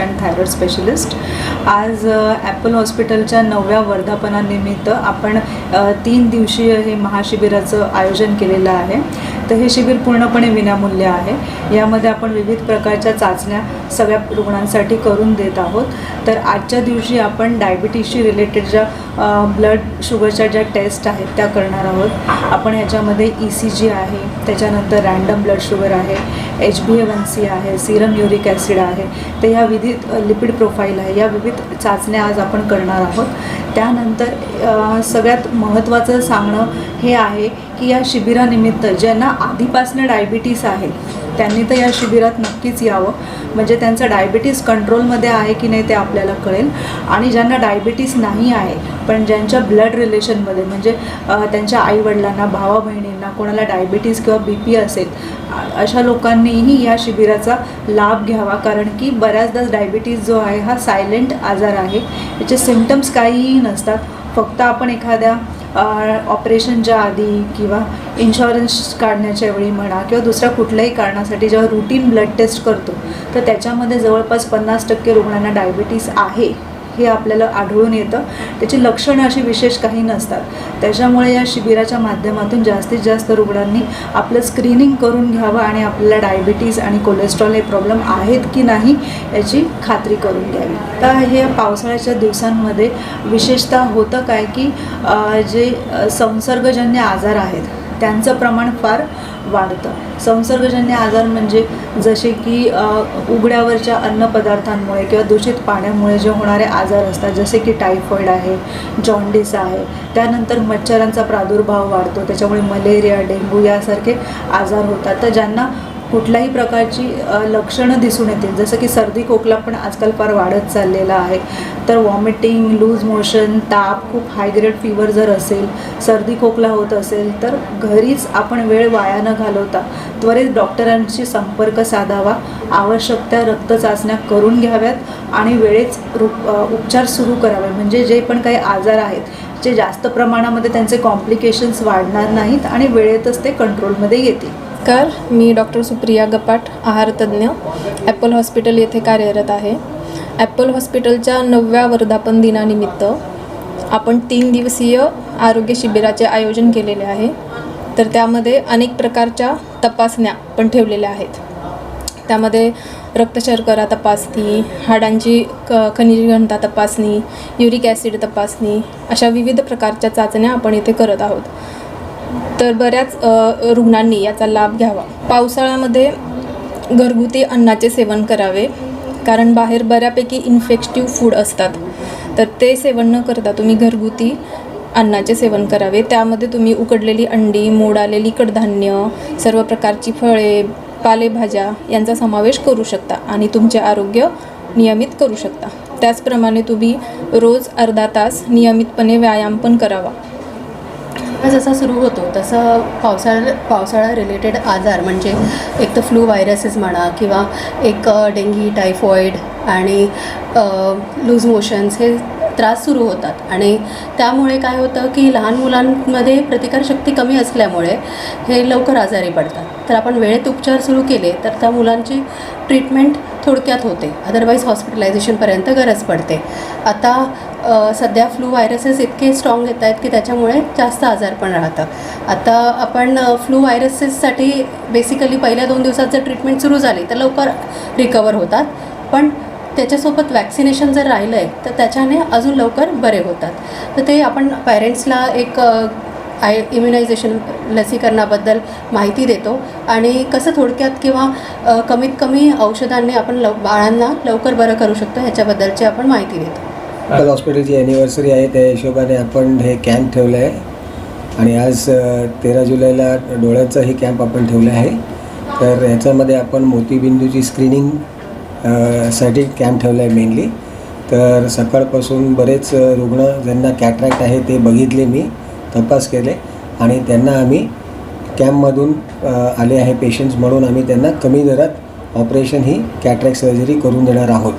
And thyroid specialist आज Apple हॉस्पिटलच्या नवव्या वर्धापनानिमित्त आपण तीन दिवसीय हे महाशिबिराचं आयोजन केलेलं आहे. तर हे शिबिर पूर्णपणे विनामूल्य आहे. यामध्ये आपण विविध प्रकारच्या चाचण्या सगळ्या रुग्णांसाठी करून देत आहोत. तर आजच्या दिवशी आपण डायबिटीसशी रिलेटेड ज्या ब्लड शुगरच्या ज्या टेस्ट आहेत त्या करणार आहोत. आपण ह्याच्यामध्ये ई सी जी आहे त्याच्यानंतर रँडम ब्लड शुगर आहे H B A one C आहे सिरम युरिक ॲसिड आहे तर ह्या विविध लिपिड प्रोफाईल आहे या विविध चाचण्या आज आपण करणार आहोत. त्यानंतर सगळ्यात महत्त्वाचं सांगणं हे आहे की या शिबिरानिमित्त ज्यांना आधीपासनं डायबिटीस आहे त्यांनी तर या शिबिरात नक्कीच यावं. म्हणजे त्यांचं डायबिटीस कंट्रोलमध्ये आहे की नाही ते आपल्याला कळेल. आणि ज्यांना डायबिटीस नाही आहे पण ज्यांच्या ब्लड रिलेशनमध्ये म्हणजे त्यांच्या आईवडिलांना भावा बहिणींना कोणाला डायबिटीस किंवा बी पी असेल अशा लोकांनीही या शिबिराचा लाभ घ्यावा. कारण की बऱ्याचदा डायबिटीस जो आहे हा सायलेंट आजार आहे. याचे सिमटम्स काहीही नसतात. फक्त आपण एखाद्या ऑपरेशनच्या आधी किंवा इन्शुरन्स काढण्याच्या वेळी म्हणा किंवा दुसऱ्या कुठल्याही कारणासाठी जेव्हा रुटीन ब्लड टेस्ट करतो तर त्याच्यामध्ये जवळपास पन्नास टक्के रुग्णांना डायबिटीस आहे. हे आपल्याला आढळून येतं. त्याची लक्षणं अशी विशेष काही नसतात. त्याच्यामुळे या शिबिराच्या माध्यमातून जास्तीत जास्त रुग्णांनी आपलं स्क्रीनिंग करून घ्यावं आणि आपल्याला डायबिटीज आणि कोलेस्ट्रॉल हे प्रॉब्लेम आहेत की नाही याची खात्री करून घ्यावी. तर हे पावसाळ्याच्या दिवसांमध्ये विशेषतः होतं काय की जे संसर्गजन्य आजार आहेत त्यांचं प्रमाण फार वाढतं. संसर्गजन्य आजार म्हणजे जसे की उघड्यावरच्या अन्नपदार्थांमुळे किंवा दूषित पाण्यामुळे जे होणारे आजार असतात जसे की टायफॉईड आहे जॉन्डिस आहे त्यानंतर मच्छरांचा प्रादुर्भाव वाढतो त्याच्यामुळे मलेरिया डेंग्यू यासारखे आजार होतात. तर ज्यांना कुठल्याही प्रकारची लक्षणं दिसून येतील. जसं की सर्दी खोकला पण आजकाल फार वाढत चाललेला आहे. तर वॉमिटिंग लूज मोशन ताप खूप हायग्रेड फिवर जर असेल सर्दी खोकला होत असेल तर घरीच आपण वेळ वाया न घालवता त्वरित डॉक्टरांशी संपर्क साधावा. आवश्यक त्या रक्त चाचण्या करून घ्याव्यात आणि वेळेच रु उपचार सुरू करावे. म्हणजे जे पण काही आजार आहेत जे जास्त प्रमाणामध्ये त्यांचे कॉम्प्लिकेशन्स वाढणार नाहीत आणि वेळेतच ते कंट्रोलमध्ये येतील. नमस्कार. मी डॉक्टर सुप्रिया गपाट आहारतज्ञ ॲपल हॉस्पिटल येथे कार्यरत आहे. ॲपल हॉस्पिटलच्या नवव्या वर्धापन दिनानिमित्त आपण तीन दिवसीय आरोग्य शिबिराचे आयोजन केलेले आहे. तर त्यामध्ये अनेक प्रकारच्या तपासण्या पण ठेवलेल्या आहेत. त्यामध्ये रक्तशर्करा तपासणी हाडांची क खनिज घनता तपासणी युरिक ॲसिड तपासणी अशा विविध प्रकारच्या चाचण्या आपण इथे करत आहोत. तर बऱ्याच रुग्णांनी याचा लाभ घ्यावा. पावसाळ्यामध्ये घरगुती अन्नाचे सेवन करावे कारण बाहेर बऱ्यापैकी इन्फेक्टिव्ह फूड असतात. तर ते सेवन न करता तुम्ही घरगुती अन्नाचे सेवन करावे. त्यामध्ये तुम्ही उकडलेली अंडी मोड आलेली कडधान्य सर्व प्रकारची फळे पालेभाज्या यांचा समावेश करू शकता आणि तुमचे आरोग्य नियमित करू शकता. त्याचप्रमाणे तुम्ही रोज अर्धा तास नियमितपणे व्यायाम पण करावा. जसा सुरू होतो. तसं पावसाळा पावसाळा रिलेटेड आजार म्हणजे एक तर फ्लू व्हायरसेस म्हणा किंवा एक डेंगी टायफॉईड आणि लूज मोशन्स हे त्रास सुरू होतात. आणि त्यामुळे काय होतं की लहान मुलांमध्ये प्रतिकारशक्ती कमी असल्यामुळे हे लवकर आजारी पडतात. तर आपण वेळेत उपचार सुरू केले तर त्या मुलांची ट्रीटमेंट थोडक्यात होते. अदरवाईज हॉस्पिटलायझेशनपर्यंत गरज पडते. आता सध्या फ्लू व्हायरसेस इतके स्ट्रॉंग येत आहेत की त्याच्यामुळे जास्त आजार पण राहतं आता आपण फ्लू व्हायरसेससाठी बेसिकली पहिल्या दोन दिवसात जर ट्रीटमेंट सुरू झाली तर लवकर रिकवर होतात. पण त्याच्यासोबत वॅक्सिनेशन जर राहिलं आहे तर त्याच्याने अजून लवकर बरे होतात. तर ते आपण पॅरेंट्सला एक आय इम्युनायझेशन लसीकरणाबद्दल माहिती देतो. आणि कसं थोडक्यात किंवा कमीत कमी औषधांनी आपण लव बाळांना लवकर बरं करू शकतो ह्याच्याबद्दलची आपण माहिती देतो. ॲपल हॉस्पिटलची ॲनिव्हर्सरी आहे त्या हिशोबाने आपण हे कॅम्प ठेवलं आहे. आणि आज तेरा जुलैला डोळ्याचाही कॅम्प आपण ठेवला आहे. तर ह्याच्यामध्ये आपण मोतीबिंदूची स्क्रीनिंगसाठी कॅम्प ठेवला आहे मेनली तर सकाळपासून बरेच रुग्ण ज्यांना कॅट्रॅक्ट आहे ते बघितले मी तपास केले. आणि त्यांना आम्ही कॅम्पमधून आले आहे पेशंट्स म्हणून आम्ही त्यांना कमी दरात ऑपरेशन ही कॅट्रॅक्ट सर्जरी करून देणार आहोत.